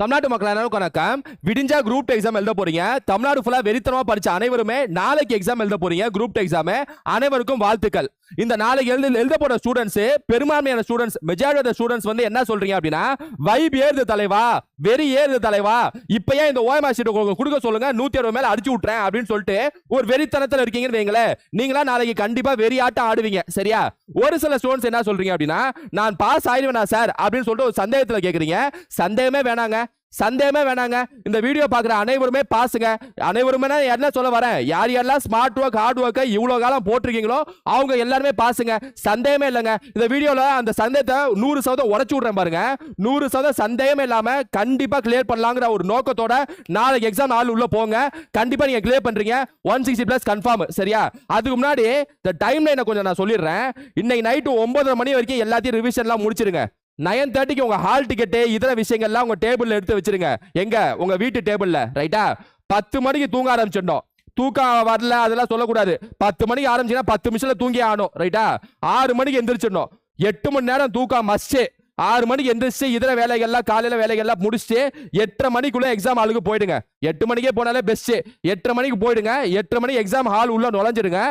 தமிழ்நாட்டு மக்கள் எல்லாருக்கும் வணக்கம். விடிஞ்சா குரூப் எக்ஸாம் எழுத போறீங்க. தமிழ்நாடு ஃபுல்லா வெறித்தனமா படிச்ச அனைவருமே நாளைக்கு எக்ஸாம் எழுத போறீங்க. குரூப் எக்ஸாம் அனைவருக்கும் வாழ்த்துக்கள். இந்த நாளைக்கு எழுத எழுத போற ஸ்டூடெண்ட்ஸ் பெரும்பான்மையான ஸ்டூடெண்ட்ஸ் மெஜாரிட்டி ஸ்டூடெண்ட்ஸ் வந்து என்ன சொல்றீங்க அப்படின்னா வைப் ஏறுது தலைவா வெறி ஏறுது தலைவா இப்பயே இந்த ஓஎம்ஆர் ஷீட் கொடுக்க சொல்லுங்க நூத்தி அறுபது மேல அடிச்சு விட்டுறேன் அப்படின்னு சொல்லிட்டு ஒரு வெறித்தனத்தில் இருக்கீங்கன்னு வைங்களேன் நீங்களா நாளைக்கு கண்டிப்பா வெறியாட்டம் ஆடுவீங்க. சரியா? ஒரு சில ஸ்டூடெண்ட்ஸ் என்ன சொல்றீங்க அப்படின்னா நான் பாஸ் ஆயிடுவேனா சார் அப்படின்னு சொல்லிட்டு ஒரு சந்தேகத்தில் கேட்குறீங்க சந்தேகமே வேணாங்க. சந்தேகமே வேணாங்க. இந்த வீடியோ பார்க்குற அனைவருமே பாசுங்க அனைவருமே நான் என்ன சொல்ல வரேன்? யார் யாரெல்லாம் ஸ்மார்ட் ஒர்க் ஹார்ட் ஒர்க்கை இவ்வளோ காலம் போட்டிருக்கீங்களோ அவங்க எல்லாருமே பாசுங்க சந்தேகமே இல்லைங்க. இந்த வீடியோவில் அந்த சந்தேகத்தை நூறு சதவீதம் உடச்சி விட்றேன் பாருங்க. நூறு சதவீதம் சந்தேகமே இல்லாமல் கண்டிப்பாக கிளியர் பண்ணலாங்கிற ஒரு நோக்கத்தோட நாளைக்கு எக்ஸாம் ஆள் உள்ளே போங்க. கண்டிப்பாக நீங்கள் கிளியர் பண்ணுறீங்க ஒன் சிக்ஸ்டி ப்ளஸ் கன்ஃபார்ம் சரியா? அதுக்கு முன்னாடி இந்த டைம் லைனை கொஞ்சம் நான் சொல்லிடுறேன். இன்னைக்கு நைட்டு ஒன்பதரை மணி வரைக்கும் எல்லாத்தையும் ரிவிஷன்லாம் முடிச்சிருங்க. நயன் தேர்ட்டிக்கு உங்கள் ஹால் டிக்கெட்டு இதர விஷயங்கள்லாம் உங்கள் டேபிளில் எடுத்து வச்சிருங்க. எங்கே? உங்கள் வீட்டு டேபிளில் ரைட்டா பத்து மணிக்கு தூங்க ஆரம்பிச்சிடணும். தூக்கம் வரல அதெல்லாம் சொல்லக்கூடாது. பத்து மணிக்கு ஆரம்பிச்சுன்னா பத்து நிமிஷத்தில் தூங்கி ஆகணும். ரைட்டா ஆறு மணிக்கு எந்திரிச்சிடணும். எட்டு மணி நேரம் தூக்கம் மஸ்ட்டு ஆறு மணிக்கு எந்திரிச்சு இதர வேலைகள்லாம் காலையில் வேலைகள்லாம் முடிச்சுட்டு எட்டரை மணிக்குள்ளே எக்ஸாம் ஹாலுக்கு போயிடுங்க. எட்டு மணிக்கே போனாலே பெஸ்ட்டு எட்டரை மணிக்கு போயிடுங்க. எட்டரை மணிக்கு எக்ஸாம் ஹால் உள்ளே நுழைஞ்சிடுங்க.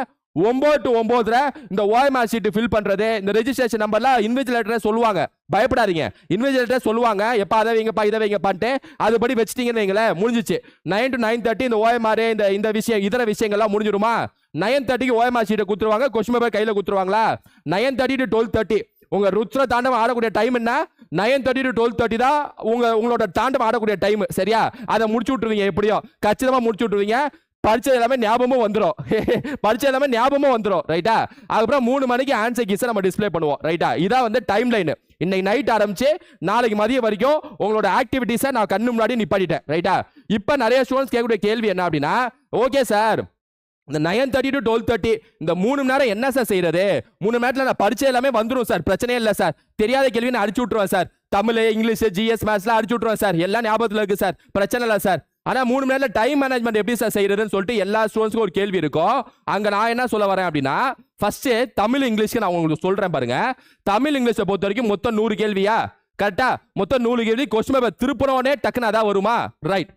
ஒன்பது டு ஒன்பதுல இந்த ஓஎம்ஆர் ஷீட் ஃபில் பண்ணுறது இந்த ரெஜிஸ்ட்ரேஷன் நம்பர்லாம் இன்விஜிலேட்டரை சொல்லுவாங்க. பயப்படாதீங்க. இன்விஜிலேட்டரை சொல்லுவாங்க. எப்ப அதை வைங்கப்பா இதை வைங்கப்பான்ட்டு அதுபடி வச்சிட்டீங்கன்னு வைங்களேன் முடிஞ்சிச்சு. நைன் டு நைன் தேர்ட்டி இந்த ஓஎம்ஆர் இந்த இந்த விஷயம் இதர விஷயங்கள்லாம் முடிஞ்சிடுமா? நைன் தேர்ட்டிக்கு ஓஎம்ஆர் ஷீட்டை கொடுத்துருவாங்க கொஸ்டின் பேப்பர் கையில் கொடுத்துருவாங்களா nine thirty to twelve thirty உங்கள் ருத்ர தாண்டவம் ஆடக்கூடிய டைம் என்ன? Nine thirty to twelve thirty தான் உங்கள் உங்களோட தாண்டவம் ஆடக்கூடிய டைம் சரியா? அதை முடிச்சு விட்ருவீங்க எப்படியோ. கச்சிதமாக முடிச்சு விட்ருவீங்க படிச்சது எல்லாமே ஞாபகமும் வந்துடும் படிச்சது எல்லாமே ஞாபகமும் வந்துடும் ரைட்டா அதுக்கப்புறம் மூணு மணிக்கு ஆன்சர் கீஸை நம்ம டிஸ்ப்ளே பண்ணுவோம். ரைட்டா இதான் வந்து டைம் லைன் இன்னைக்கு நைட் ஆரம்பிச்சு நாளைக்கு மதியம் வரைக்கும் உங்களோட ஆக்டிவிட்டீஸை நான் கண்ணு முன்னாடி நிப்பாட்டிட்டேன். ரைட்டா இப்போ நிறைய ஸ்டூடெண்ட்ஸ் கேட்கக்கூடிய கேள்வி என்ன அப்படின்னா ஓகே சார் இந்த nine thirty to twelve thirty இந்த மூணு மணி நேரம் என்ன சார் செய்யறது மூணு மணி நேரத்தில் நான் படிச்ச எல்லாமே வந்துடும் சார் பிரச்சனையே இல்லை சார் தெரியாத கேள்வி நான் அடிச்சு விட்ருவேன் சார் தமிழ் இங்கிலீஷ் ஜிஎஸ் மேத்ஸ்லாம் அடிச்சு விட்ருவேன் சார் எல்லாம் ஞாபகத்தில் இருக்குது சார் பிரச்சனை இல்லை சார் ஆனால் மூணு மணி நேரம் டைம் மேனேஜ்மெண்ட் எப்படி சார் செய்யறதுன்னு சொல்லிட்டு எல்லா ஸ்டூடெண்ட்ஸ்க்கும் ஒரு கேள்வி இருக்கும். அங்கே நான் என்ன சொல்ல வரேன் அப்படின்னா ஃபர்ஸ்ட்டு தமிழ் இங்கிலீஷ்க்கு நான் உங்களுக்கு சொல்கிறேன் பாருங்க. தமிழ் இங்கிலீஷை பொறுத்த வரைக்கும் மொத்தம் நூறு கேள்வியா? கரெக்டா மொத்தம் நூறு கேள்வி கொஸ்டின் பேப்பர் திருப்பினோடனே டக்குன்னு அதான் வருமா? ரைட்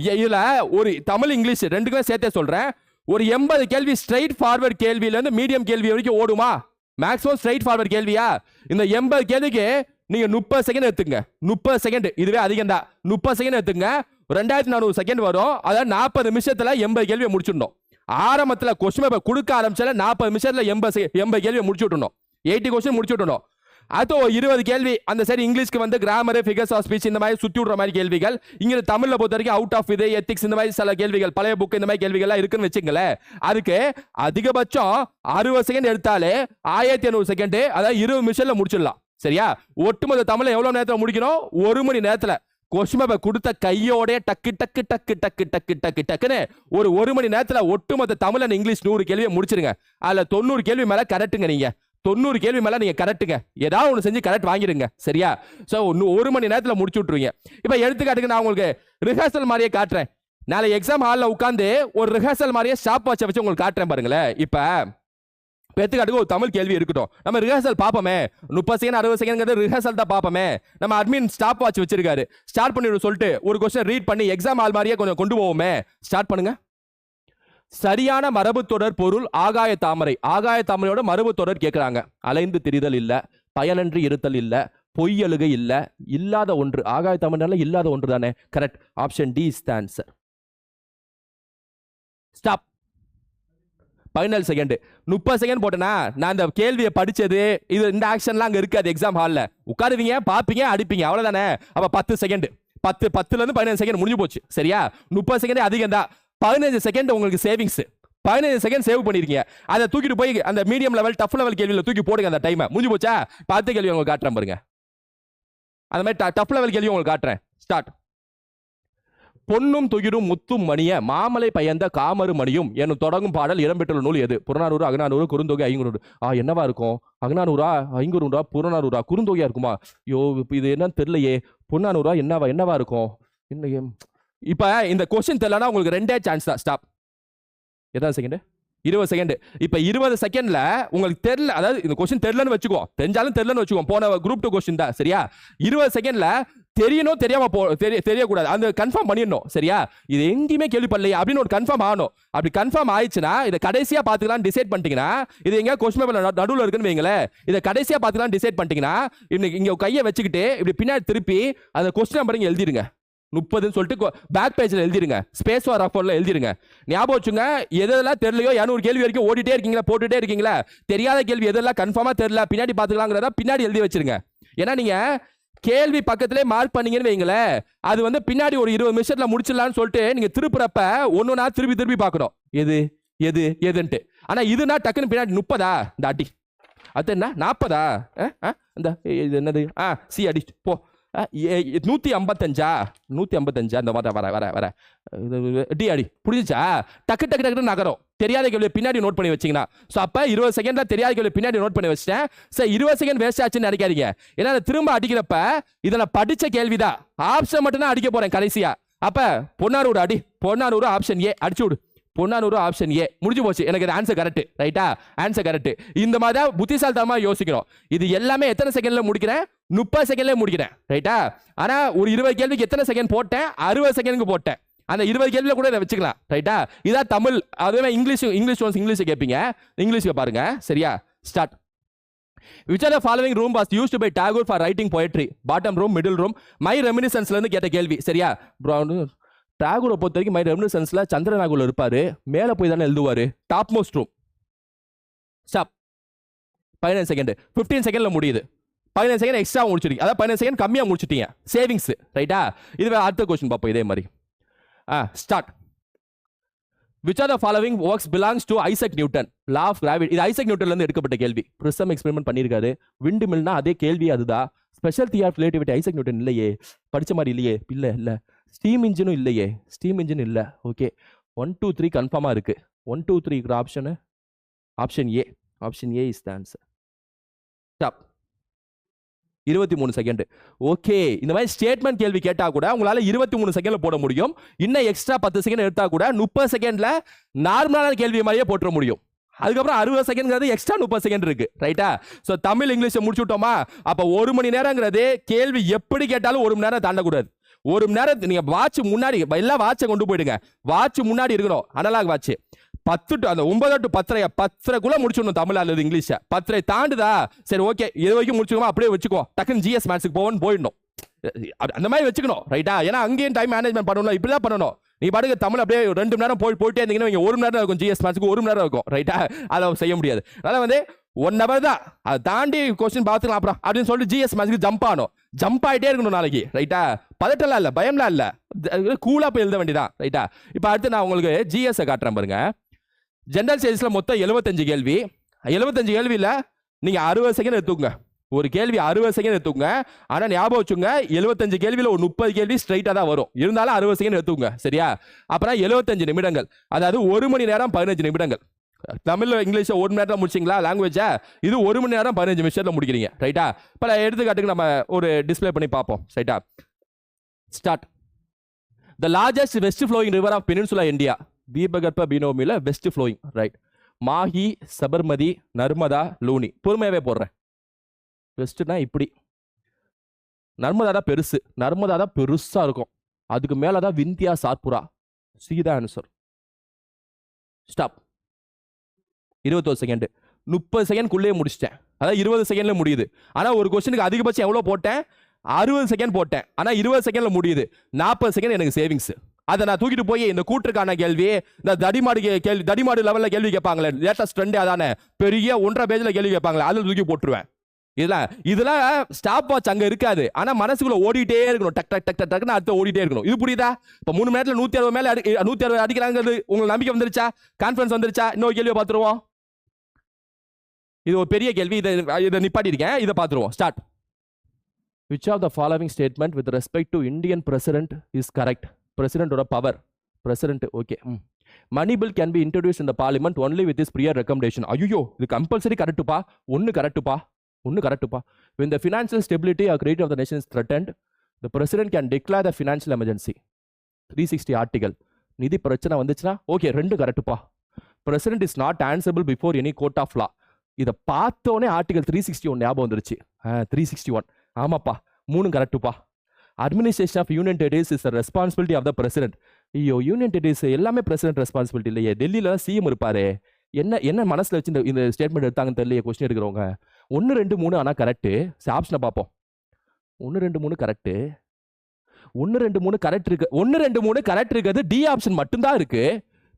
இதில் ஒரு தமிழ் இங்கிலீஷ் ரெண்டுக்குமே சேர்த்தே சொல்கிறேன் ஒரு எண்பது கேள்வி ஸ்ட்ரைட் ஃபார்வர்ட் கேள்வியிலேருந்து மீடியம் கேள்வி வரைக்கும் ஓடுமா? மேக்ஸிமம் ஸ்ட்ரைட் ஃபார்வர்ட் கேள்வியா? இந்த எண்பது கேள்விக்கு நீங்கள் முப்பது செகண்ட் எடுத்துங்க முப்பது செகண்ட் இதுவே அதிகம் தான் முப்பது செகண்ட் எடுத்துங்க ரெண்டாயிரத்தி நானூறு செகண்ட் வரும். அதாவது நாற்பது நிமிஷத்தில் எண்பது கேள்வியை முடிச்சுடணும். ஆரம்பத்தில் கொஸ்டின் பேப்பர் கொடுக்க ஆரம்பிச்சால நாற்பது நிமிஷத்தில் எண்பது எண்பது கேள்வியை முடிச்சு விட்டணும் எயிட்டி கொஸ்டின் முடிச்சு விட்டணும் அது ஒரு இருபது கேள்வி. அந்த சரி இங்கிலீஷ்க்கு வந்து கிராமர் ஃபிகர்ஸ் ஆஃப் ஸ்பீச் இந்த மாதிரி சுற்றி விடுற மாதிரி கேள்விகள். இங்கே தமிழில் பொறுத்த வரைக்கும் அவுட் ஆஃப் இது எத்திக்ஸ் இந்த மாதிரி சில கேள்விகள் பழைய புக் இந்த மாதிரி கேள்விகள்லாம் இருக்குன்னு வச்சுங்களேன். அதுக்கு அதிகபட்சம் அறுபது செகண்ட் எடுத்தாலே ஆயிரத்தி எண்ணூறு செகண்டு அதாவது இருபது நிமிஷத்தில் முடிச்சிடலாம். சரியா? ஒட்டுமொத்த தமிழை எவ்வளோ நேரத்தில் முடிக்கணும்? ஒரு மணி நேரத்தில். கொசுமபை கொடுத்த கையோட டக்கு டக்கு டக்கு டக்கு டக்கு டக்கு டக்குன்னு ஒரு ஒரு மணி நேரத்தில் ஒட்டுமொத்த தமிழ் இங்கிலீஷ் நூறு கேள்வியை முடிச்சிருங்க. அதில் தொண்ணூறு கேள்வி மேலே கரெக்டுங்க நீங்கள் தொண்ணூறு கேள்வி மேலே நீங்கள் கரெக்டுங்க. ஏதாவது ஒன்று செஞ்சு கரெக்ட் வாங்கிடுங்க. சரியா? ஸோ ஒரு மணி நேரத்தில் முடிச்சு விட்ருவீங்க இப்போ எடுத்துக்காட்டுக்கு நான் உங்களுக்கு ரிஹர்சல் மாதிரியே காட்டுறேன். நாளை எக்ஸாம் ஹாலில் உட்காந்து ஒரு ரிஹர்சல் மாதிரியே ஸ்டாப் வாட்சை வச்சு உங்களுக்கு காட்டுறேன் பாருங்களேன். இப்போ இப்போ ஒரு தமிழ் கேள்வி இருக்கட்டும். நம்ம ரிஹர்சல் பார்ப்போமே. முப்பது செகண்ட் அறுபது செகண்ட் ரிஹர்சல் தான் பார்ப்போமே. நம்ம அட்மின் ஸ்டாப் வாட்ச் வச்சிருக்காரு ஸ்டார்ட் பண்ணிவிட சொல்லிட்டு ஒரு கொஸ்டின் ரீட் பண்ணி எக்ஸாம் ஆள் மாதிரியே கொஞ்சம் கொண்டு போவோமே. ஸ்டார்ட் பண்ணுங்க. சரியான மரபு தொடர் பொருள் ஆகாய தாமரை. ஆகாய தாமரையோட மரபு தொடர் கேட்குறாங்க அலைந்து திரிதல் இல்லை பயனன்றி இருத்தல் இல்லை பொய் அழுகை இல்லை இல்லாத ஒன்று. ஆகாய தாமரைனால இல்லாத ஒன்று தானே. Correct option D is the answer stop பதினேழு செகண்ட் முப்பது செகண்ட் போட்டேனா? நான் அந்த கேள்வியை படித்தது இது இந்த ஆக்ஷன்லாம் அங்கே இருக்காது எக்ஸாம் ஹாலில் உட்காருவீங்க பார்ப்பீங்க அடிப்பீங்க அவ்வளோதானே அப்போ பத்து செகண்ட் பத்து பத்துலேருந்து பதினஞ்சு செகண்ட் முடிஞ்சு போச்சு. சரியா? முப்பது செகண்டே அதிகம் தான். பதினஞ்சு செகண்ட் உங்களுக்கு சேவிங்ஸ் பதினஞ்சு செகண்ட் சேவ் பண்ணிருக்கீங்க. அதை தூக்கிட்டு போய் அந்த மீடியம் லெவல் டஃப் லெவல் கேள்வியில் தூக்கி போடுங்க அந்த டைமை முடிஞ்சு போச்சா? பத்து கேள்வி உங்களுக்கு காட்டுறேன் பாருங்க. அந்த மாதிரி டஃப் லெவல் கேள்வி உங்களுக்கு காட்டுறேன். ஸ்டார்ட் பொன்னும் துயிரும் முத்தும் மணிய மாமலை பயந்த காமரு மணியும் எனும் தொடங்கும் பாடல் இடம்பெற்றுள்ள நூல் எது? புறநானூறு அகநானூறு குறுந்தொகை ஐங்குநூறு ஆ என்னவா இருக்கும்? அகநானூறா ஐங்குநூறா புறநானூறா குறுந்தொகையா இருக்குமா? யோ இது என்னன்னு தெரியலையே. புறநானூறா என்னவா என்னவா இருக்கும்? என்ன இப்போ இந்த கொஸ்டின் தெரியலனா உங்களுக்கு ரெண்டே சான்ஸ் தான். ஸ்டாப் எதாவது செகண்டு இருபது செகண்டு இப்போ இருபது செகண்டில் உங்களுக்கு தெரியல அதாவது இந்த கொஸ்டின் தெரிலன்னு வச்சுக்குவோம். தெரிஞ்சாலும் தெரிலன்னு வச்சுக்கோ போன குரூப் டூ கொஸ்டின் தான். சரியா? இருபது செகண்டில் தெரியணும் தெரியாம போ தெரிய தெரியக்கூடாது. அந்த கன்ஃபார்ம் பண்ணிடணும் சரியா? இது எங்கேயுமே கேள்விப்படலையே அப்படின்னு ஒரு கன்ஃபார்ம் ஆகணும். அப்படி கன்ஃபார்ம் ஆயிடுச்சுன்னா இதை கடைசியா பார்த்துக்கலாம் டிசைட் பண்ணிட்டீங்கன்னா இது எங்கேயா கொஸ்டின் பேப்பர் நடுவில் இருக்குன்னு வைங்களேன். இதை கடைசியா பார்த்துக்கலாம் டிசைட் பண்ணிட்டீங்கன்னா இன்னைக்கு இங்க கையை வச்சுக்கிட்டு இப்படி பின்னாடி திருப்பி அந்த கொஸ்டின் நம்பர் இங்கே எழுதிடுங்க. முப்பதுன்னு சொல்லிட்டு பேக் பேஜில் எழுதிருங்க ஸ்பேஸ் வார் ஆஃபர்ல எழுதிருங்க ஞாபகம் வச்சுங்க எதெல்லாம் தெரியலையோ இரநூறு கேள்வி வரைக்கும் ஓடிட்டே இருக்கீங்களா போட்டுட்டே இருக்கீங்களா? தெரியாத கேள்வி எதெல்லாம் கன்ஃபார்மாக தெரியல பின்னாடி பார்த்துக்கலாங்கிறத பின்னாடி எழுதி வச்சிருங்க. ஏன்னா நீங்கள் கேள்வி பக்கத்திலே மார்க் பண்ணீங்கன்னு வைங்களேன். அது வந்து பின்னாடி ஒரு இருபது நிமிஷத்துல முடிச்சிடலாம்னு சொல்லிட்டு நீங்க திருப்புறப்ப ஒன்னொன்னா திருப்பி திருப்பி பார்க்கணும். எது? எது? எதுன்ட்டு. ஆனா இதுனா டக்குன்னு பின்னாடி முப்பதா? இந்த அடி அது என்ன நாற்பதா இந்த இது என்னது? ஆ சி அடி போ. நூற்றி நூத்தி ஐம்பத்தஞ்சா? நூத்தி ஐம்பத்தஞ்சா? இந்த மாதிரி வர வர வர. டி அடி புரிஞ்சுச்சா? டக்கு டக்கு டக்குன்னு நகரும். தெரியாத கேள்வி பின்னாடி நோட் பண்ணி வச்சிங்கன்னா. ஸோ அப்போ இருபது செகண்ட்ல தெரியாத கேள்வி பின்னாடி நோட் பண்ணி வச்சிட்டேன். சார் இருபது செகண்ட் வேஸ்ட் ஆச்சுன்னு நினைக்காதீங்க. ஏன்னா திரும்ப அடிக்கிறப்ப இதை நான் கேள்வி தான் ஆப்ஷன் மட்டும் தான் அடிக்க போகிறேன் கடைசியா. அப்போ பொன்னாரூர் அடி. பொன்னானூறு ஆப்ஷன் ஏ அடிச்சு விடு. பொன்னானூறு ஆப்ஷன் ஏ முடிஞ்சு போச்சு. எனக்கு இது ஆன்சர் கரெக்ட் ரைட்டா ஆன்சர் கரெக்ட் இந்த மாதிரி தான் புத்திசாலித்தனமா யோசிக்கிறோம். இது எல்லாமே எத்தனை செகண்டில் முடிக்கிறேன்? முப்பது செகண்ட்லேயே முடிக்கிறேன் ரைட்டா ஆனால் ஒரு இருபது கேள்விக்கு எத்தனை செகண்ட் போட்டேன்? அறுபது செகண்டுக்கு போட்டேன். அந்த இருபது கேள்வியில் கூட இதை வச்சுக்கலாம். ரைட்டா இதான் தமிழ் அதுவே இங்கிலீஷ் இங்கிலீஷ் ஒன்ஸ் இங்கிலீஷ் கேட்பீங்க. இங்கிலீஷ்க்கு பாருங்க. சரியா? Start which are the following room was used by Tagore for writing poetry? Bottom room middle room my ரெமினிசன்ஸ்லேருந்து கேட்ட கேள்வி. சரியா? டாகூரை பொறுத்த வரைக்கும் மை ரெமினிசன்ஸில் சந்திரநாகூரில் இருப்பார். மேலே போய் தானே எழுதுவாரு. டாப் மோஸ்ட் ரூம் ஸ்டாப் பதினஞ்சு செகண்ட் ஃபிஃப்டீன் செகண்டில் முடியுது. பதினஞ்சு செகண்ட் எக்ஸ்ட்ரா முடிச்சிருக்கீங்க அதாவது பதினஞ்சு செகண்ட் கம்மியாக முடிச்சிட்டீங்க. சேவிங்ஸ் ரைட்டா இதுவே அடுத்த கொஸ்டின் பார்ப்போம் இதே மாதிரி. ஆ start which are the following works belongs to Isaac Newton law of gravity இது ஐசக் நியூட்டன்லேருந்து எடுக்கப்பட்ட கேள்வி. ப்ரிசம் எக்ஸ்பெரிமெண்ட் பண்ணியிருக்காரு. விண்டு மில்னா அதே கேள்வி அதுதான். Special theory of relativity Isaac Newton இல்லையே. படித்த மாதிரி இல்லையே. இல்லை இல்லை. ஸ்டீம் இன்ஜினும் இல்லையே. ஸ்டீம் இன்ஜின் இல்லை. ஓகே ஒன் டூ த்ரீ கன்ஃபார்மாக இருக்குது one two three option option A option A is the answer stop இருபத்தி மூணு செகண்ட் ஓகே இந்த மாதிரி ஸ்டேட்மெண்ட் கேள்வி கேட்டால் கூட உங்களால் இருபத்தி மூணு செகண்டில் போட முடியும். இன்னும் எக்ஸ்ட்ரா பத்து செகண்ட் எடுத்தால் கூட முப்பது செகண்டில் நார்மலான கேள்வி மாதிரியே போட்டுற முடியும். அதுக்கப்புறம் அறுபது செகண்ட்ங்கிறது எக்ஸ்ட்ரா முப்பது செகண்ட் இருக்கு. ரைட்டா ஸோ தமிழ் இங்கிலீஷை முடிச்சு விட்டோமா அப்போ ஒரு மணி நேரங்கிறது கேள்வி எப்படி கேட்டாலும் ஒரு மணி நேரம் தாண்டக்கூடாது. ஒரு மணி நேரம் நீங்கள் வாட்ச் முன்னாடி எல்லாம் வாட்சை கொண்டு போயிடுங்க. வாட்ச் முன்னாடி இருக்கணும். அனலாக் வாட்ச் பத்து டு அந்த ஒன்பது டு பத்தரை பத்தரைக்குள்ள முடிச்சிடணும் தமிழ் அல்லது இங்கிலீஷை. பத்தரை தாண்டுதா? சரி ஓகே. இது வரைக்கும் முடிச்சுக்கோமா? அப்படியே வச்சுக்கோ டக்குன்னு ஜிஎஸ் மேத்ஸுக்கு போவோன்னு போயிடணும். அந்த மாதிரி வச்சுக்கணும் ரைட்டா ஏன்னா அங்கேயும் டைம் மேனேஜ்மெண்ட் பண்ணணும் இப்படி தான் பண்ணணும். நீ பாட்டுக்கு தமிழ் அப்படியே ரெண்டு மணி நேரம் போய் போயிட்டே இருந்தீங்கன்னா ஒரு மணி நேரம் இருக்கும் ஜிஎஸ் மேத்ஸுக்கு ஒரு மணி நேரம் இருக்கும் ரைட்டா அதை செய்ய முடியாது. அதனால வந்து ஒன் ஹவர் தான். அதை தாண்டி கொஸ்டின் பார்த்துக்கலாம் அப்புறம் அப்படின்னு சொல்லிட்டு ஜிஎஸ் மேத்ஸுக்கு ஜம்ப் ஆகணும். ஜம்ப் ஆகிட்டே இருக்கணும் நாளைக்கு ரைட்டா பதட்டம்லாம் இல்லை பயம்லாம் இல்லை. கூலாக போய் எழுத வேண்டியதான் ரைட்டா இப்போ அடுத்து நான் உங்களுக்கு ஜிஎஸ்ஸை காட்டுறேன் பாருங்க. ஜென்ரல் சயின்ஸில் மொத்தம் எழுபத்தஞ்சு கேள்வி. எழுபத்தஞ்சு கேள்வியில் நீங்கள் அறுபது செகண்ட் எடுத்துக்கோங்க. ஒரு கேள்வி அறுபது செகண்ட் எடுத்துக்கோங்க. ஆனால் ஞாபகம் வச்சுங்க எழுபத்தஞ்சு கேள்வியில் ஒரு முப்பது கேள்வி ஸ்ட்ரைட்டாக தான் வரும். இருந்தாலும் அறுபது செகண்ட் எடுத்துக்கோங்க சரியா? அப்புறம் எழுபத்தஞ்சு நிமிடங்கள். அதாவது ஒரு மணி நேரம் பதினஞ்சு நிமிடங்கள். தமிழில் இங்கிலீஷை ஒரு மணி நேரத்தில் முடிச்சிங்களா லாங்குவேஜா இது ஒரு மணி நேரம் பதினஞ்சு நிமிஷத்தில் முடிக்கிறீங்க ரைட்டா இப்போ எடுத்துக்காட்டுக்கு நம்ம ஒரு டிஸ்ப்ளே பண்ணி பார்ப்போம் ரைட்டா start the largest west flowing river of peninsula India தீபகற்ப பினோமியில் west flowing right Mahi Sabarmati Narmada Luni. பொறுமையாகவே போடுறேன். வெஸ்ட்னா இப்படி. நர்மதா தான் பெருசு. நர்மதா தான் பெருசாக இருக்கும். அதுக்கு மேலே தான் விந்தியா சாத்புரா. சீதா ஆன்சர் ஸ்டாப் இருபத்தோரு செகண்டு முப்பது செகண்ட்குள்ளேயே முடிச்சிட்டேன். அதான் இருபது செகண்ட்ல முடியுது. ஆனால் ஒரு கொஸ்டினுக்கு அதிகபட்சம் எவ்வளோ போட்டேன்? அறுபது செகண்ட் போட்டேன். ஆனால் இருபது செகண்ட்ல முடியுது. நாற்பது செகண்ட் எனக்கு சேவிங்ஸு அதை நான் தூக்கிட்டு போய் இந்த கூற்றுக்கான கேள்வி இந்த தடிமாடு கேள்வி தடிமாடு லெவலில் கேள்வி கேட்பாங்களே லேட்டஸ்ட் ட்ரெண்டே அதானே? பெரிய ஒன்றரை பேஜில் கேள்வி கேட்பாங்களே அதில் தூக்கி போட்டுருவேன். இதெல்லாம் இதெல்லாம் ஸ்டாப் வாட்ச் அங்கே இருக்காது. ஆனால் மனசுக்குள்ள ஓடிட்டே இருக்கணும். டக் டக் டக் டக் டக்னு அடுத்து ஓடிட்டே இருக்கணும். இது புரியுதா? இப்போ மூணு மணி நேரத்தில் நூற்றி அறுபது மேலே அடி நூற்றி அறுபது அடிக்கிறாங்கிறது உங்களுக்கு நம்பிக்கை வந்துருச்சா? கான்ஃபிடன்ஸ் வந்துருச்சா? இன்னொரு கேள்வியை பார்த்துருவோம். இது ஒரு பெரிய கேள்வி. இதை இதை நிப்பாட்டியிருக்கேன். இதை பார்த்துருவோம். Start which of the following statement with respect to Indian president is correct பிரசிடென்ட்டோட power president okay hmm money bill can be introduce இந்த parliament only with is prior recommendation ஐயோ இது கம்பல்சரி கரெக்டுப்பா ஒன்று கரெக்டுப்பா ஒன்று கரெக்டுப்பா when the financial stability or credit of the nation is threatened the president can declare the financial emergency. 360 article. நிதி பிரச்சனை வந்துச்சுன்னா ஓகே ரெண்டு கரெக்டுப்பா president is not answerable before any court of law இதை பார்த்தோன்னே ஆர்டிகல் த்ரீ சிக்ஸ்டி ஒன் ஞாபகம் வந்துருச்சு. Three sixty one ஆமாப்பா மூணு கரெக்டுப்பா administration of union territories is responsibility of the president ஐயோ யூனியன் டெரிட்டரிஸ் எல்லாமே பிரசிடென்ட் ரெஸ்பான்சிபிலிட்டி இல்லையே. டெல்லியில சிஎம் இருப்பாரு. என்ன என்ன மனசில் வச்சு இந்த இந்த ஸ்டேட்மெண்ட் எடுத்தாங்கன்னு தெரியல கொஸ்டின் எடுக்கிறவங்க. ஒன்று ரெண்டு மூணு ஆனால் கரெக்டு ஆப்ஷனை பார்ப்போம். ஒன்று ரெண்டு மூணு கரெக்டு ஒன்று ரெண்டு மூணு கரெக்ட் இருக்கு. ஒன்று ரெண்டு மூணு கரெக்ட் இருக்கிறது டி ஆப்ஷன் மட்டும்தான் இருக்கு.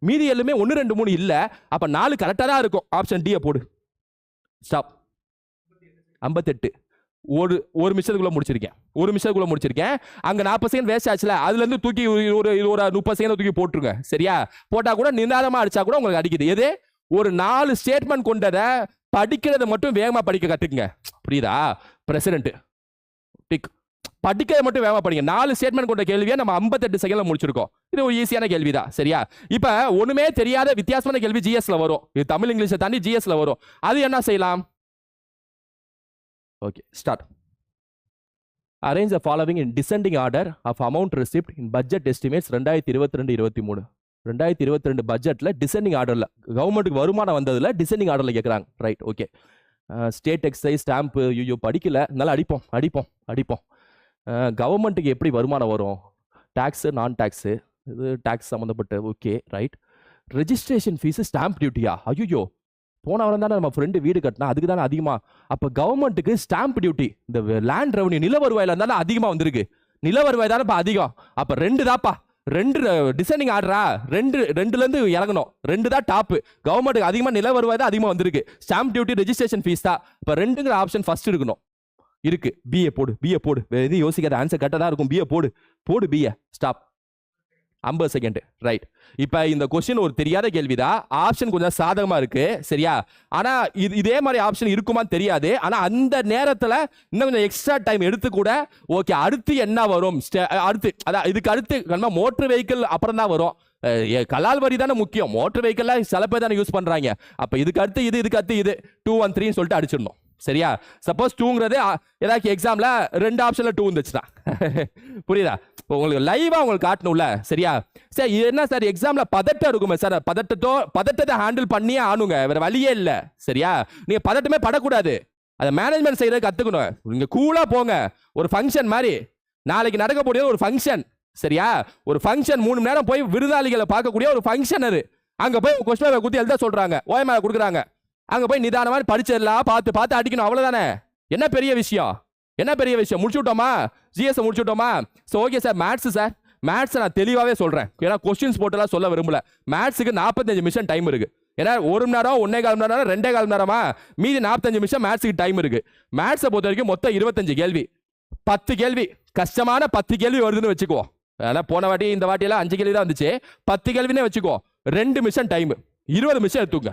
மீதி எல்லாமே ஒன்று ரெண்டு மூணு இல்லை. அப்போ நாலு கரெக்டாக தான் இருக்கும். ஆப்ஷன் டியை போடு. ஸ்டாப் ஐம்பத்தெட்டு. ஒரு ஒரு நிமிஷத்துக்குள்ளே முடிச்சிருக்கேன். ஒரு நிமிஷத்துக்குள்ள முடிச்சிருக்கேன். அங்க நாற்பது செகண்ட் வேஸ்ட் ஆச்சுல அதுல இருந்து தூக்கி ஒரு ஒரு ஒரு முப்பது செகண்ட் தூக்கி போட்டுருங்க. சரியா? போட்டா கூட நிதானமா அடிச்சா கூட உங்களுக்கு அடிக்குது. எது? ஒரு நாலு ஸ்டேட்மெண்ட் கொண்டதை படிக்கிறத மட்டும் வேகமா படிக்க கத்துக்குங்க. புரியுதா? பிரசிடென்ட் டிக் படிக்கிறத மட்டும் வேகமா படிங்க. நாலு ஸ்டேட்மெண்ட் கொண்ட கேள்வியை நம்ம ஐம்பத்தெட்டு செகண்ட்ல முடிச்சிருக்கோம். இது ஒரு ஈஸியான கேள்வி தான் சரியா? இப்ப ஒண்ணுமே தெரியாத வித்தியாசமான கேள்வி ஜிஎஸ்ல வரும். இது தமிழ் இங்கிலீஷை தாண்டி ஜிஎஸ்ல வரும். அது என்ன செய்யலாம்? Okay start arrange the following in descending order of amount receipt in budget estimates ரெண்டாயிரத்தி இருபத்தி ரெண்டு இருபத்தி மூணு. ரெண்டாயிரத்தி இருபத்தி ரெண்டு பட்ஜெட்டில் டிசெண்டிங் ஆர்டரில் கவர்மெண்ட்டுக்கு வருமானம் வந்ததில் டிசெண்டிங் ஆர்டரில் கேட்குறாங்க right okay state excise stamp ஐயோ படிக்கல. நல்லா அடிப்போம் அடிப்போம் அடிப்போம். Uh, கவர்மெண்ட்டுக்கு எப்படி வருமானம் வரும்? டேக்ஸு நான் டேக்ஸு இது டேக்ஸ் சம்மந்தப்பட்ட okay right registration fees stamp டியூட்டியா ஐயோ போன வாரம் தானே நம்ம ஃப்ரெண்டு வீடு கட்டினா அதுக்கு தானே அதிகமாக அப்போ கவர்மெண்ட்டுக்கு ஸ்டாம்ப் டியூட்டி இந்த லேண்ட் ரெவன்யூ நில வருவாயில் இருந்தாலும் அதிகமாக வந்திருக்கு. நில வருவாய் தானே இப்போ அதிகம். அப்போ ரெண்டு தாப்பா ரெண்டு டிசைனிங் ஆர்டரா ரெண்டு ரெண்டுலேருந்து இறங்கணும். ரெண்டு தான் டாப்பு கவர்மெண்ட்டுக்கு அதிகமாக நில வருவாய் தான் அதிகமாக வந்திருக்கு. ஸ்டாம்ப் டியூட்டி ரெஜிஸ்ட்ரேஷன் ஃபீஸ் தான். இப்போ ரெண்டுங்கிற ஆப்ஷன் ஃபஸ்ட் இருக்கணும். இருக்கு. பிஏ போடு. பிஏ போடு. வேற எதுவும் யோசிக்காத ஆன்சர் கரெக்டாக தான் இருக்கும். பிஏ போடு. போடு பிஏ ஸ்டாப் ஐம்பது செகண்ட் ரைட் இப்போ இந்த கொஸ்டின் ஒரு தெரியாத கேள்விதான். ஆப்ஷன் கொஞ்சம் சாதகமாக இருக்கு. சரியா? ஆனால் இது இதே மாதிரி ஆப்ஷன் இருக்குமான்னு தெரியாது. ஆனால் அந்த நேரத்தில் இன்னும் கொஞ்சம் எக்ஸ்ட்ரா டைம் எடுத்து கூட ஓகே அடுத்து என்ன வரும்? அடுத்து அதான் இதுக்கு அடுத்து மோட்டர் வெஹிக்கிள் அப்புறம் தான் வரும். கலால் வரி தானே முக்கியம். மோட்டர் வெஹிக்கிள்லாம் சில பேர் தானே யூஸ் பண்ணுறாங்க அப்போ இதுக்கு அடுத்து இது இதுக்கு அடுத்து இது. டூ ஒன் த்ரீன்னு சொல்லிட்டு அடிச்சிடணும். சரியா? சப்போஸ் டூங்கிறது ஏதாச்சும் எக்ஸாமில் ரெண்டு ஆப்ஷனில் டூ இருந்துச்சுன்னா புரியுதா? உங்களுக்கு லைவாக உங்களுக்கு காட்டணும்ல சரியா? சார் இது என்ன சார் எக்ஸாமில் பதட்டம் இருக்குமே சார் பதட்டத்தோ பதட்டத்தை ஹேண்டில் பண்ணியே ஆணுங்க வேறு வழியே இல்லை சரியா? நீங்கள் பதட்டமே படக்கூடாது. அதை மேனேஜ்மெண்ட் செய்கிறத கற்றுக்கணும் நீங்கள் கூலாக போங்க. ஒரு ஃபங்க்ஷன் மாதிரி. நாளைக்கு நடக்கக்கூடிய ஒரு ஃபங்க்ஷன் சரியா? ஒரு ஃபங்க்ஷன் மூணு மணி நேரம் போய் விருந்தாளிகளை பார்க்கக்கூடிய ஒரு ஃபங்க்ஷன் அது. அங்கே போய் கொஸ்டின் குத்தி எழுத சொல்கிறாங்க ஓயமா கொடுக்குறாங்க. அங்கே போய் நிதானமாக படிச்சிடலாம் பார்த்து பார்த்து அடிக்கணும். அவ்வளோதானே என்ன பெரிய விஷயம்? என்ன பெரிய விஷயம்? முடிச்சு விட்டோமா? ஜிஎஸ் முடிச்சு விட்டோமா? So okay sir maths sir மேத்ஸை நான் தெளிவாகவே சொல்கிறேன் ஏன்னா கொஸ்டின்ஸ் போட்டெல்லாம் சொல்ல விரும்பல. மேத்ஸுக்கு நாற்பத்தஞ்சு நிமிஷம் டைம் இருக்குது ஏன்னா ஒரு மணி நேரம் ஒன்னே கால் மணி நேரம் ரெண்டே கால் மணி நேரமா மீதி நாற்பத்தஞ்சு நிமிஷம் மேத்ஸுக்கு டைம் இருக்கு. மேத்ஸை பொறுத்த வரைக்கும் மொத்தம் இருபத்தஞ்சு கேள்வி. பத்து கேள்வி. கஷ்டமான பத்து கேள்வி வருதுன்னு வச்சுக்குவோம் அதான் போன வாட்டி இந்த வாட்டியெல்லாம் அஞ்சு கேள்வி தான் வந்துச்சு. பத்து கேள்வினே வச்சுக்குவோம் ரெண்டு மிஷன் டைம் இருபது மிஷம் எடுத்துங்க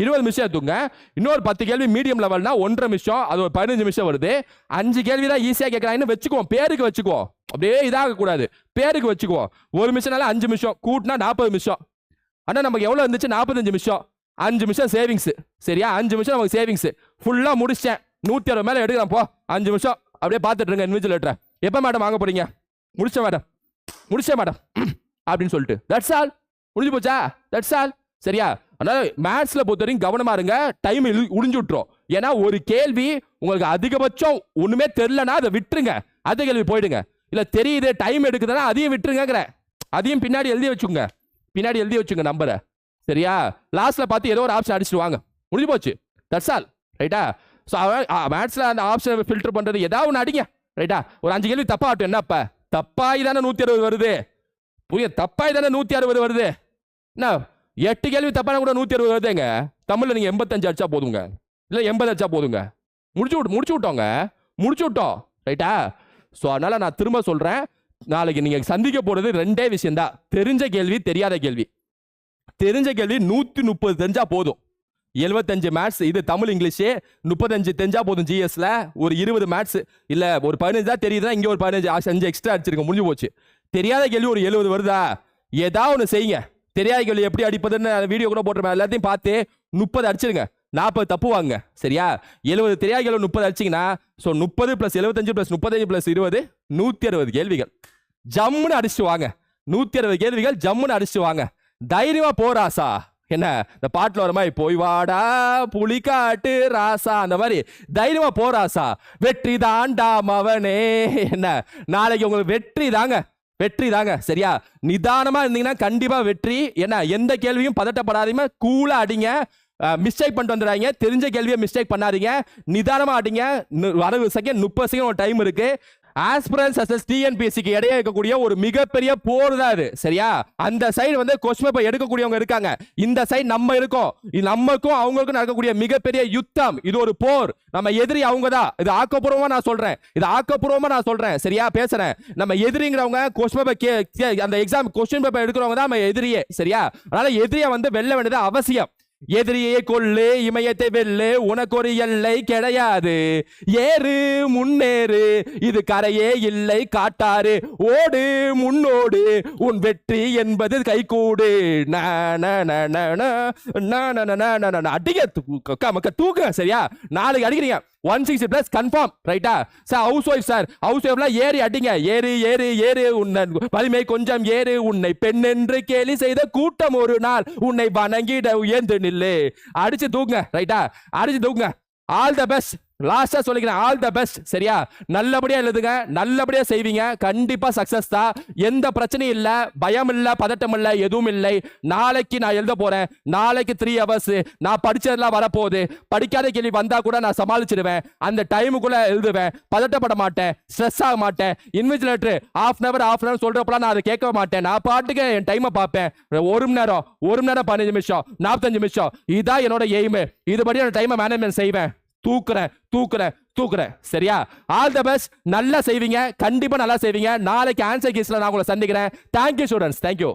இருபது நிமிஷம் எடுத்துங்க இன்னொரு பத்து கேள்வி மீடியம் லெவல்னா ஒன்றரை நிமிஷம் அது ஒரு பதினஞ்சு நிமிஷம் வருது. அஞ்சு கேள்வி தான் ஈஸியாக கேட்குறாங்கன்னு வச்சுக்குவோம். பேருக்கு வச்சுக்குவோம். அப்படியே இதாக கூடாது. பேருக்கு வச்சுக்குவோம். ஒரு நிமிஷம்னால அஞ்சு நிமிஷம். கூட்டினா நாற்பது நிமிஷம். ஆனால் நமக்கு எவ்வளோ இருந்துச்சு? நாற்பத்தஞ்சு நிமிஷம். அஞ்சு நிமிஷம் சேவிங்ஸ் சரியா? அஞ்சு நிமிஷம் நமக்கு சேவிங்ஸ் ஃபுல்லாக முடிச்சிட்டேன். நூற்றி அறுபது மேலே எடுக்கிறேன். போ. அஞ்சு நிமிஷம். அப்படியே பார்த்துட்டு இருங்க இன்விஜுவல் எப்போ மேடம் வாங்க போறீங்க? முடிச்ச மேடம் முடிச்ச மேடம் அப்படின்னு சொல்லிட்டு. தட்ஸ் ஆல் முடிஞ்சு போச்சா? தட்ஸ் ஆல் சரியா? அதனால மேத்ஸில் பொறுத்த வரைக்கும் கவனமா இருங்க. டைம் உழிஞ்சு விட்டுரும். ஏன்னா ஒரு கேள்வி உங்களுக்கு அதிகபட்சம் ஒன்றுமே தெரிலனா அதை விட்டுருங்க. அடுத்த கேள்வி போயிடுங்க. இல்லை தெரியுது டைம் எடுக்குதுன்னா அதையும் விட்டுருங்கிற அதையும் பின்னாடி எழுதி வச்சுக்கோங்க. பின்னாடி எழுதி வச்சுங்க நம்பரை சரியா? லாஸ்ட்ல பார்த்து ஏதோ ஒரு ஆப்ஷன் அடிச்சுட்டு வாங்க. முடிஞ்சு போச்சு. தட்ஸ் ஆல் ரைட்டா ஸோ மேத்ஸில் அந்த ஆப்ஷனை ஃபில்டர் பண்ணுறது ஏதாவது ஒன்று அடிங்க. ரைட்டா ஒரு அஞ்சு கேள்வி தப்பா ஆகட்டும் என்னப்பா தப்பாகி தானே நூற்றி அறுபது வருது. புரிய தப்பாகி தானே நூற்றி அறுபது வருது. என்ன? எட்டு கேள்வி தப்பான கூட நூற்றி அறுபது வருதுங்க. தமிழில் நீங்கள் எண்பத்தஞ்சு அடிச்சா போதுங்க. இல்லை எண்பது அடிச்சா போதுங்க. முடிச்சு விட்டு முடிச்சு விட்டோங்க. முடிச்சு விட்டோம். ரைட்டா? ஸோ அதனால் நான் திரும்ப சொல்கிறேன் நாளைக்கு நீங்கள் சந்திக்க போகிறது ரெண்டே விஷயந்தான் தெரிஞ்ச கேள்வி தெரியாத கேள்வி. தெரிஞ்ச கேள்வி நூற்றி முப்பது தெரிஞ்சால் போதும். எழுபத்தஞ்சு மேட்ஸ் இது தமிழ் இங்கிலீஷு. முப்பத்தஞ்சு தெரிஞ்சா போதும் ஜிஎஸ்ல ஒரு இருபது மேட்ஸ் இல்லை ஒரு பதினஞ்சு தான் தெரியுதுன்னா இங்கே ஒரு பதினஞ்சு அஞ்சு எக்ஸ்ட்ரா அடிச்சிருக்க முடிஞ்சு போச்சு. தெரியாத கேள்வி ஒரு எழுபது வருதா? ஏதாவது ஒன்று செய்யுங்க. தெரியாத எப்படி அடிப்பதுன்னு வீடியோ கூட போட்டிருப்பேன். எல்லாத்தையும் பார்த்து முப்பது அடிச்சிருங்க. நாற்பது தப்பு வாங்க சரியா? எழுபது தெரியாத முப்பது அடிச்சிங்கன்னா ஸோ முப்பது ப்ளஸ் எழுபத்தஞ்சு ப்ளஸ் முப்பத்தஞ்சு ப்ளஸ் இருபது நூற்றி அறுபது கேள்விகள். ஜம்முன்னு அடிச்சு வாங்க. நூற்றி அறுபது கேள்விகள் ஜம்முன்னு அடிச்சு வாங்க. தைரியமாக போராசா என்ன? இந்த பாட்டில் வர மாதிரி போய் வாடா புலிக்காட்டு ராசா. அந்த மாதிரி. தைரியமாக போ ராசா. வெற்றி தாண்டா மவனே என்ன? நாளைக்கு உங்களுக்கு வெற்றி தாங்க. வெற்றி தாங்க சரியா? நிதானமா இருந்தீங்கன்னா கண்டிப்பா வெற்றி. என்ன எந்த கேள்வியும் பதட்டப்படாதீங்க கூலா அடிங்க. மிஸ்டேக் பண்ணிட்டு வந்துடுறாங்க தெரிஞ்ச கேள்வியை மிஸ்டேக் பண்ணாதீங்க. நிதானமா அடிங்க. நு- அறுபது செகண்ட் முப்பது செகண்ட் டைம் இருக்கு. ஆஸ்பிரன்ஸ் அசஸ் டிஎன்பிஎஸ்சிக்கு இடையே இருக்கக்கூடிய ஒரு மிகப்பெரிய போர் தான் அது. சரியா? அந்த சைடு வந்து கொஸ்டின் பேப்பர் எடுக்கக்கூடியவங்க இருக்காங்க. இந்த சைடு நம்ம இருக்கோம். இது நமக்கும் அவங்களுக்கும் நடக்கக்கூடிய மிகப்பெரிய யுத்தம். இது ஒரு போர். நம்ம எதிரி அவங்க தான் இது ஆக்கப்பூர்வமா நான் சொல்றேன். இது ஆக்கப்பூர்வமா நான் சொல்றேன். சரியா? பேசுறேன். நம்ம எதிரிங்கிறவங்க கொஸ்டின் பேப்பர் கே அந்த எக்ஸாம் கொஸ்டின் பேப்பர் எடுக்கிறவங்க தான் நம்ம எதிரியே. சரியா? அதனால எதிரியை வந்து வெல்ல வேண்டியது அவசியம். எதிரியை கொள்ளு இமயத்தை வெல்லு உனக்கு ஒரு எல்லை கிடையாது ஏறு முன்னேறு இது கரையே இல்லை காட்டாறு ஓடு முன்னோடு உன் வெற்றி என்பது கைகூடு அடிக்க தூக்குறேன் சரியா நாளைக்கு அடிக்கிறீங்க ஒன் சிக்ஸ்டி பிளஸ் கன்ஃபார்ம் ரைட்டா sir house wife sir house ஒய்ஃப்லாம் ஏறி அடிங்க. ஏறு ஏறு ஏறு. உன்னை வலிமை கொஞ்சம் ஏறு. உன்னை பெண் என்று கேலி செய்த கூட்டம் ஒரு நாள். உன்னை வணங்கிட உயர்ந்து நில்லு. அடிச்சு தூக்குங்க ரைட்டா அடிச்சு தூக்குங்க. ஆல் த பெஸ்ட் லாஸ்டா சொல்லிக்கிறேன் ஆல் த பெஸ்ட் சரியா? நல்லபடியா எழுதுங்க நல்லபடியா செய்வீங்க கண்டிப்பா சக்சஸ் தான். எந்த பிரச்சனையும் இல்ல பயம் இல்ல பதட்டம் இல்ல எதுவும் இல்லை. நாளைக்கு நான் எழுத போறேன் நாளைக்கு த்ரீ ஹவர்ஸ் நான் படிச்சதெல்லாம் வரப்போகுது. படிக்காத கேள்வி வந்தா கூட நான் சமாளிச்சிடுவேன். அந்த டைமுக்குள்ள எழுதுவேன். பதட்டப்பட மாட்டேன் ஸ்ட்ரெஸ் ஆக மாட்டேன். Invigilator half an hour half an hour சொல்றப்பலாம் நான் அதை கேட்க மாட்டேன். நான் பாட்டுக்கு என் டைமை பார்ப்பேன். ஒரு மணி நேரம் ஒரு மணி நேரம் பதினஞ்சு நிமிஷம் நாற்பத்தஞ்சு நிமிஷம். இதான் என்னோட எய்மு இதுபடி என் டைமை மேனேஜ்மெண்ட் செய்வேன். தூக்குறேன் தூக்குறேன் தூக்குறேன் சரியா? ஆல் த பெஸ்ட் நல்லா செய்வீங்க. கண்டிப்பா நல்லா செய்வீங்க. நாளைக்கு ஆன்சர் கேஸ்ல நான் உங்களை சந்திக்கிறேன். Thank you students thank you